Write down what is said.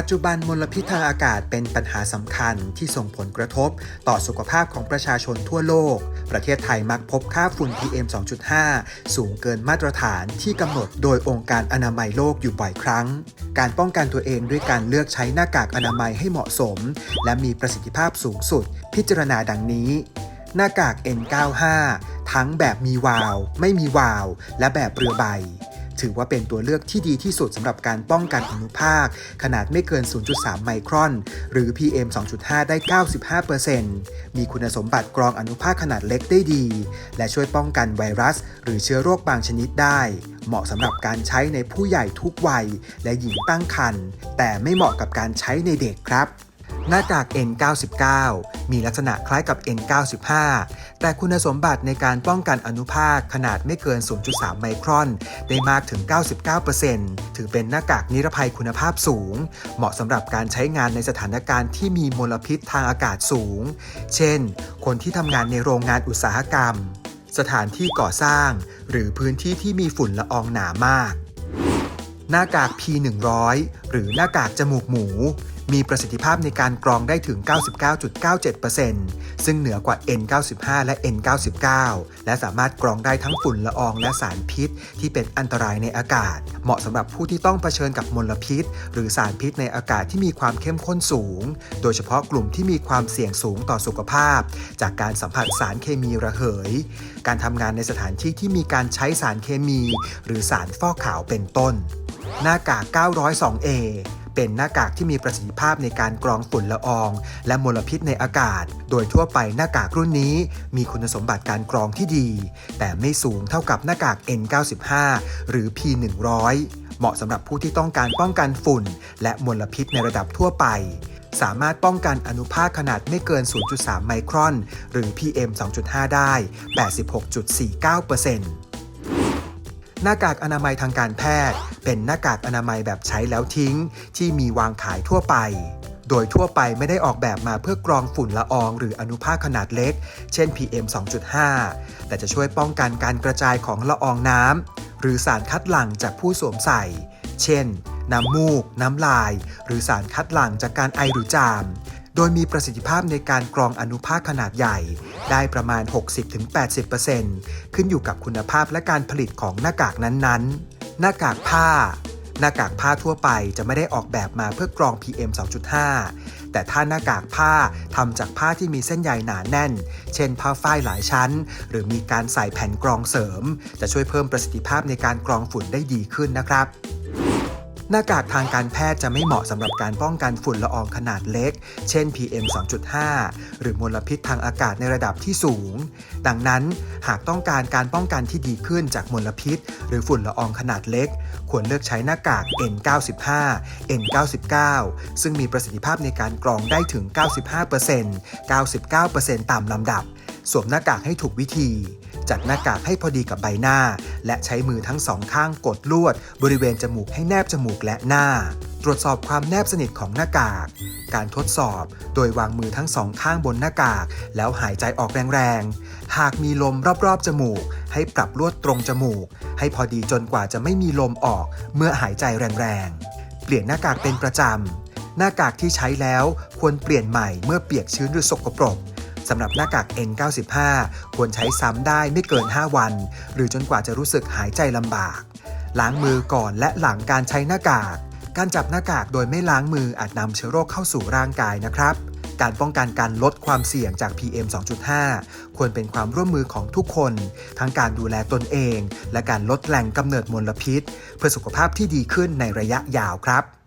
ปัจจุบันมลพิษทางอากาศเป็นปัญหาสำคัญที่ส่งผลกระทบต่อสุขภาพของประชาชนทั่วโลก ประเทศไทยมักพบค่าฝุ่น PM 2.5 สูงเกินมาตรฐานที่กำหนดโดยองค์การอนามัยโลกอยู่บ่อยครั้ง การป้องกันตัวเองด้วยการเลือกใช้หน้ากากอนามัยให้เหมาะสม และมีประสิทธิภาพสูงสุด พิจารณาดังนี้ หน้ากาก N95 ทั้งแบบมีวาล์วไม่มีวาล์วและแบบเรือใบ ถือว่าเป็นตัวเลือกที่ดีที่สุดสำหรับการป้องกันอนุภาค ขนาดไม่เกิน 0.3 ไมครอน หรือ PM 2.5 ได้ 95%มีคุณสมบัติกรองอนุภาคขนาดเล็กได้ดี และช่วยป้องกันไวรัส หรือเชื้อโรคบางชนิดได้ เหมาะสำหรับการใช้ในผู้ใหญ่ทุกวัย และหญิงตั้งครรภ์แต่ไม่เหมาะกับการใช้ในเด็กครับ หน้ากาก N99 มีลักษณะคล้ายกับ N95 แต่คุณสมบัติในการป้องกันอนุภาคขนาดไม่เกิน 0.3 ไมครอน ได้มากถึง 99%ถือเป็นหน้ากากนิรภัยคุณภาพสูง เหมาะสำหรับการใช้งานในสถานการณ์ที่มีมลพิษทางอากาศสูง เช่น คนที่ทำงานในโรงงานอุตสาหกรรม สถานที่ก่อสร้าง หรือพื้นที่ที่มีฝุ่นละอองหนามากหน้ากาก P100 หรือหน้ากากจมูกหมู มีประสิทธิภาพในการกรองได้ถึง 99.97%ซึ่งเหนือกว่า N95 และ N99 และสามารถกรองได้ทั้งฝุ่นละอองและสารพิษ ที่เป็นอันตรายในอากาศ เหมาะสำหรับผู้ที่ต้องเผชิญกับมลพิษ หรือสารพิษในอากาศที่มีความเข้มข้นสูง โดยเฉพาะกลุ่มที่มีความเสี่ยงสูงต่อสุขภาพ จากการสัมผัสสารเคมีระเหย การทำงานในสถานที่ที่มีการใช้สารเคมี หรือสารฟอกขาวเป็นต้น หน้ากาก 902A เป็นหน้ากากที่มีประสิทธิภาพในการกรองฝุ่นละออง และมลพิษในอากาศ โดยทั่วไปหน้ากากรุ่นนี้ มีคุณสมบัติการกรองที่ดี แต่ไม่สูงเท่ากับหน้ากาก N95 หรือ P100 เหมาะสำหรับผู้ที่ต้องการป้องกันฝุ่น และมลพิษในระดับทั่วไปสามารถป้องกันอนุภาคขนาดไม่เกิน 0.3 ไมครอน หรือ PM 2.5 ได้ 86.49% หน้ากากอนามัยทางการแพทย์ เป็นหน้ากากอนามัยแบบใช้แล้วทิ้ง ที่มีวางขายทั่วไป โดยทั่วไปไม่ได้ออกแบบมาเพื่อกรองฝุ่นละออง หรืออนุภาคขนาดเล็ก เช่น PM 2.5 แต่จะช่วยป้องกันการกระจายของละอองน้ำหรือสารคัดหลั่งจากผู้สวมใส่ เช่น น้ำมูก น้ำลาย หรือสารคัดหลั่งจากการไอหรือจาม โดยมีประสิทธิภาพในการกรองอนุภาคขนาดใหญ่ ได้ประมาณ 60-80%ขึ้นอยู่กับคุณภาพและการผลิตของหน้ากากนั้นๆ หน้ากากผ้า หน้ากากผ้าทั่วไปจะไม่ได้ออกแบบมาเพื่อกรอง PM 2.5 แต่ถ้าหน้ากากผ้าทำจากผ้าที่มีเส้นใยหนาแน่น เช่นผ้าฝ้ายหลายชั้น หรือมีการใส่แผ่นกรองเสริม จะช่วยเพิ่มประสิทธิภาพในการกรองฝุ่นได้ดีขึ้นนะครับ หน้ากากทางการแพทย์จะไม่เหมาะสำหรับการป้องกันฝุ่นละอองขนาดเล็ก เช่น PM 2.5 หรือมลพิษทางอากาศในระดับที่สูง ดังนั้นหากต้องการการป้องกันที่ดีขึ้นจากมลพิษ หรือฝุ่นละอองขนาดเล็ก ควรเลือกใช้หน้ากาก N95 N99 ซึ่งมีประสิทธิภาพในการกรองได้ถึง 95% 99%ตามลำดับ สวมหน้ากากให้ถูกวิธี จัดหน้ากากให้พอดีกับใบหน้า และใช้มือทั้งสองข้างกดลวด บริเวณจมูกให้แนบจมูกและหน้า ตรวจสอบความแนบสนิทของหน้ากาก การทดสอบ โดยวางมือทั้งสองข้างบนหน้ากาก แล้วหายใจออกแรงๆ หากมีลมรอบๆ จมูก ให้ปรับลวดตรงจมูก ให้พอดีจนกว่าจะไม่มีลมออก เมื่อหายใจแรงๆ เปลี่ยนหน้ากากเป็นประจำหน้ากากที่ใช้แล้วควรเปลี่ยนใหม่เมื่อเปียกชื้นหรือสกปรก สำหรับหน้ากาก N95 ควรใช้ซ้ำได้ไม่เกิน 5 วัน หรือจนกว่าจะรู้สึกหายใจลำบาก ล้างมือก่อนและหลังการใช้หน้ากาก การจับหน้ากากโดยไม่ล้างมืออาจนำเชื้อโรคเข้าสู่ร่างกายนะครับการป้องกันการลดความเสี่ยงจาก PM 2.5 ควรเป็นความร่วมมือของทุกคน ทั้งการดูแลตนเอง และการลดแหล่งกำเนิดมลพิษ เพื่อสุขภาพที่ดีขึ้นในระยะยาวครับ